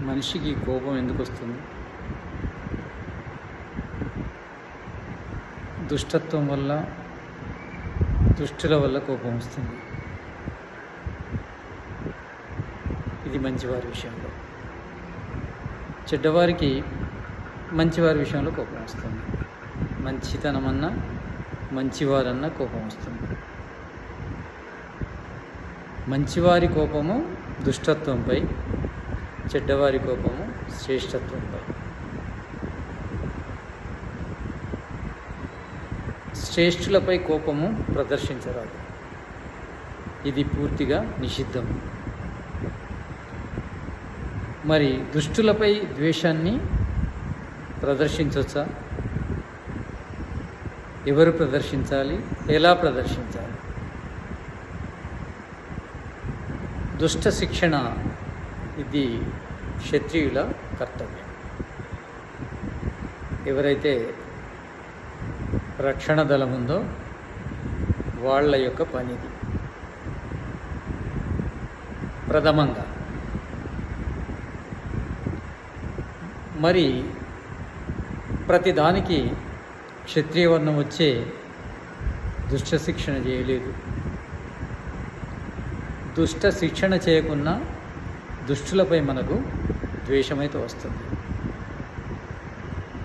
మనిషికి కోపం ఎందుకు వస్తుంది? దుష్టత్వం వల్ల దుష్టుల వల్ల కోపం వస్తుంది. ఇది మంచివారి విషయంలో. చెడ్డవారికి మంచివారి విషయంలో కోపం వస్తుంది. మంచితనమన్నా మంచివారన్నా కోపం వస్తుంది. మంచివారి కోపము దుష్టత్వంపై చెడ్డవారి కోపము శ్రేష్టత్వంపై. శ్రేష్ఠులపై కోపము ప్రదర్శించరాదు. ఇది పూర్తిగా నిషిద్ధం మరి దుష్టులపై ద్వేషాన్ని ప్రదర్శించవచ్చా ఎవరు ప్రదర్శించాలి? ఎలా ప్రదర్శించాలి? దుష్ట శిక్షణ ఇది క్షత్రియుల కర్తవ్యం. ఎవరైతే రక్షణ దళం ఉందో వాళ్ళ యొక్క పనిది. ప్రథమంగా. మరి ప్రతిదానికి క్షత్రియ వర్ణం వచ్చే దుష్ట శిక్షణ చేయలేదు. దుష్ట శిక్షణ చేయకున్నా దుష్టులపై మనకు ద్వేషమైతే వస్తుంది.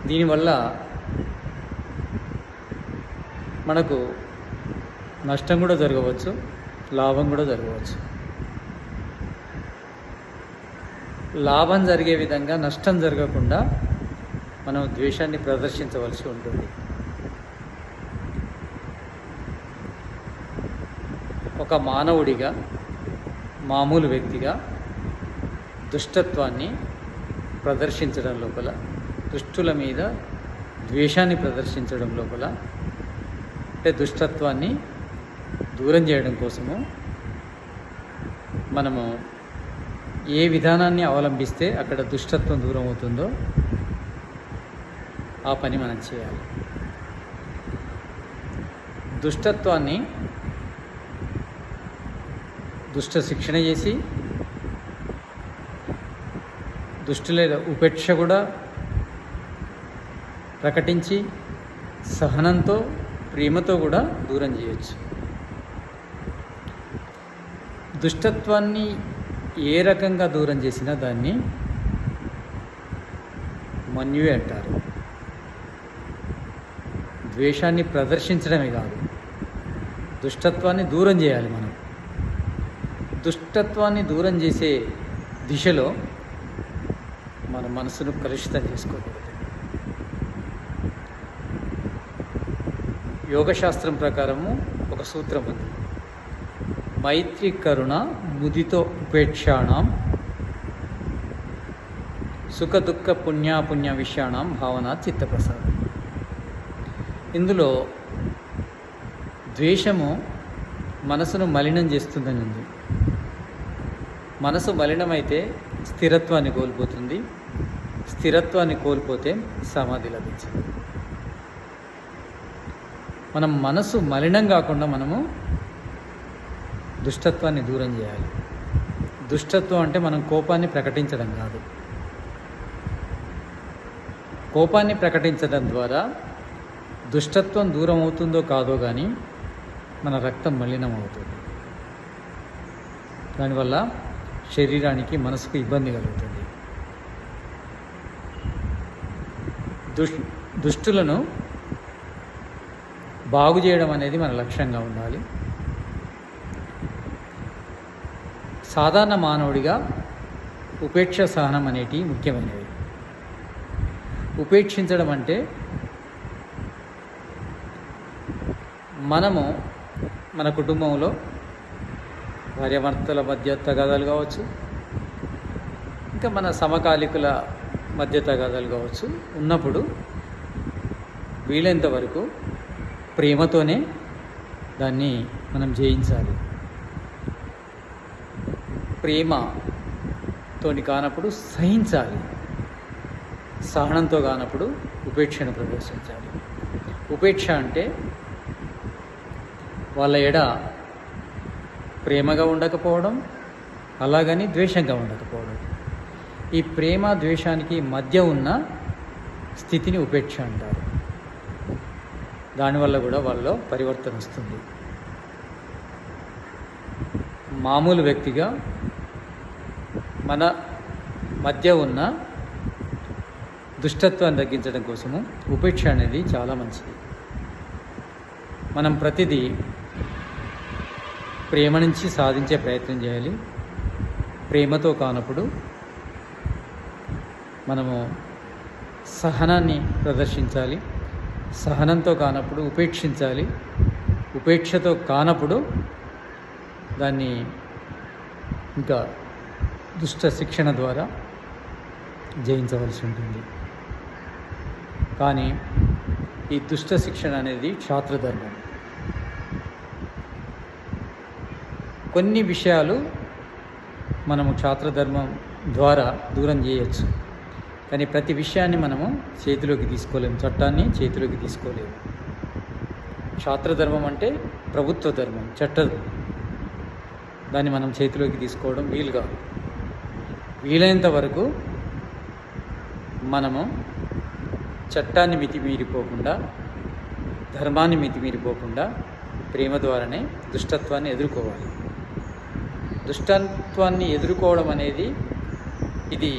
దీనివల్ల మనకు నష్టం కూడా జరగవచ్చు లాభం కూడా జరగవచ్చు. లాభం జరిగే విధంగా నష్టం జరగకుండా మనం ద్వేషాన్ని ప్రదర్శించవలసి ఉంటుంది. ఒక మానవుడిగా మామూలు వ్యక్తిగా దుష్టత్వాన్ని ప్రదర్శించడం లోపల దుష్టుల మీద ద్వేషాన్ని ప్రదర్శించడం లోపల అంటే దుష్టత్వాన్ని దూరం చేయడం కోసము మనము ఏ విధానాన్ని అవలంబిస్తే అక్కడ దుష్టత్వం దూరం అవుతుందో ఆ పని మనం చేయాలి. దుష్టత్వాన్ని దుష్ట శిక్షణ చేసి దుష్టుల ఉపేక్ష కూడా ప్రకటించి సహనంతో ప్రేమతో కూడా దూరం చేయొచ్చు. దుష్టత్వాన్ని ఏ రకంగా దూరం చేసినా దాన్ని మన్యువే అంటారు. ద్వేషాన్ని ప్రదర్శించడమే కాదు దుష్టత్వాన్ని దూరం చేయాలి మనం. దుష్టత్వాన్ని దూరం చేసే దిశలో మన మనసును కలుషితం చేసుకోకూడదు. యోగశాస్త్రం ప్రకారము ఒక సూత్రం ఉంది. మైత్రి కరుణ ముదితో ఉపేక్షాణం సుఖ దుఃఖ పుణ్యాపుణ్య విషయాణం భావన చిత్తప్రసాదం. ఇందులో ద్వేషము మనసును మలినం చేస్తుందని ఉంది. మనసు మలినమైతే స్థిరత్వాన్ని కోల్పోతుంది. స్థిరత్వాన్ని కోల్పోతే సమాధి లభించదు. మనం మనసు మలినం కాకుండా మనము దుష్టత్వాన్ని దూరం చేయాలి. దుష్టత్వం అంటే మనం కోపాన్ని ప్రకటించడం కాదు. కోపాన్ని ప్రకటించడం ద్వారా దుష్టత్వం దూరం అవుతుందో కాదో కానీ మన రక్తం మలినం అవుతుంది. దానివల్ల శరీరానికి మనసుకు ఇబ్బంది కలుగుతుంది. దుష్ దుష్టులను బాగు చేయడం అనేది మన లక్ష్యంగా ఉండాలి. సాధారణ మానవుడిగా ఉపేక్ష సహనం అనేటివి ముఖ్యమైనవి ఉపేక్షించడం అంటే మనము మన కుటుంబంలో భార్యాభర్తల మధ్య తగాదాలు కావచ్చు ఇంకా మన సమకాలికుల మధ్య తగాదాలు కావచ్చు. ఉన్నప్పుడు వీలైనంత వరకు ప్రేమతోనే దాన్ని మనం జయించాలి. ప్రేమతోని కానప్పుడు సహించాలి. సహనంతో కానప్పుడు ఉపేక్షను ప్రదర్శించాలి. ఉపేక్ష అంటే వాళ్ళ ఎడ ప్రేమగా ఉండకపోవడం అలాగని ద్వేషంగా ఉండకపోవడం. ఈ ప్రేమ ద్వేషానికి మధ్య ఉన్న స్థితిని ఉపేక్ష అంటారు. దానివల్ల కూడా వాళ్ళలో పరివర్తన వస్తుంది. మామూలు వ్యక్తిగా మన మధ్య ఉన్న దుష్టత్వాన్ని తగ్గించడం కోసము ఉపేక్ష అనేది చాలా మంచిది. మనం ప్రతిదీ ప్రేమ నుంచి సాధించే ప్రయత్నం చేయాలి. ప్రేమతో కానప్పుడు మనము సహనాన్ని ప్రదర్శించాలి. సహనంతో కానప్పుడు ఉపేక్షించాలి. ఉపేక్షతో కానప్పుడు దాన్ని ఇంకా దుష్ట శిక్షణ ద్వారా జయించవలసి ఉంటుంది. కానీ ఈ దుష్ట శిక్షణ అనేది క్షాత్రధర్మం. కొన్ని విషయాలు మనము క్షాత్రధర్మం ద్వారా దూరం చేయొచ్చు. కానీ ప్రతి విషయాన్ని మనము చేతిలోకి తీసుకోలేము. చట్టాన్ని చేతిలోకి తీసుకోలేము. క్షాత్రధర్మం అంటే ప్రభుత్వ ధర్మం చట్ట దాన్ని మనం చేతిలోకి తీసుకోవడం వీలు కాదు. వీలైనంత వరకు మనము చట్టాన్ని మితిమీరిపోకుండా ధర్మాన్ని మితిమీరిపోకుండా ప్రేమ ద్వారానే దుష్టత్వాన్ని ఎదుర్కోవాలి. దుష్టత్వాన్ని ఎదుర్కోవడం అనేది ఇది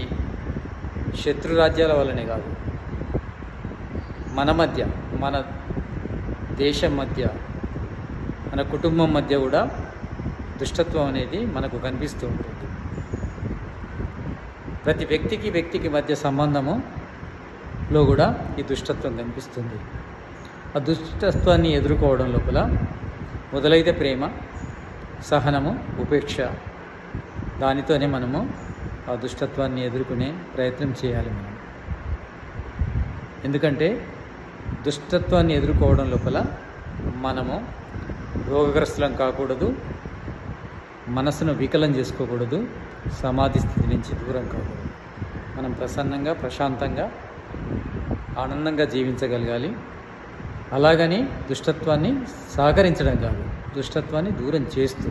శత్రు రాజ్యాల వల్లనే కాదు. మన మధ్య మన దేశం మధ్య మన కుటుంబం మధ్య కూడా దుష్టత్వం అనేది మనకు కనిపిస్తూ ఉంటుంది. ప్రతి వ్యక్తికి వ్యక్తికి మధ్య సంబంధములో కూడా ఈ దుష్టత్వం కనిపిస్తుంది. ఆ దుష్టత్వాన్ని ఎదుర్కోవడం లోపల మొదలైతే ప్రేమ సహనము ఉపేక్ష. దానితోనే మనము ఆ దుష్టత్వాన్ని ఎదుర్కొనే ప్రయత్నం చేయాలి మనం. ఎందుకంటే దుష్టత్వాన్ని ఎదుర్కోవడం లోపల మనము రోగగ్రస్తులం కాకూడదు మనసును వికలం చేసుకోకూడదు సమాధి స్థితి నుంచి దూరం కాకూడదు. మనం ప్రసన్నంగా ప్రశాంతంగా ఆనందంగా జీవించగలగాలి. అలాగని దుష్టత్వాన్ని సహకరించడం కాదు. దుష్టత్వాన్ని దూరం చేస్తూ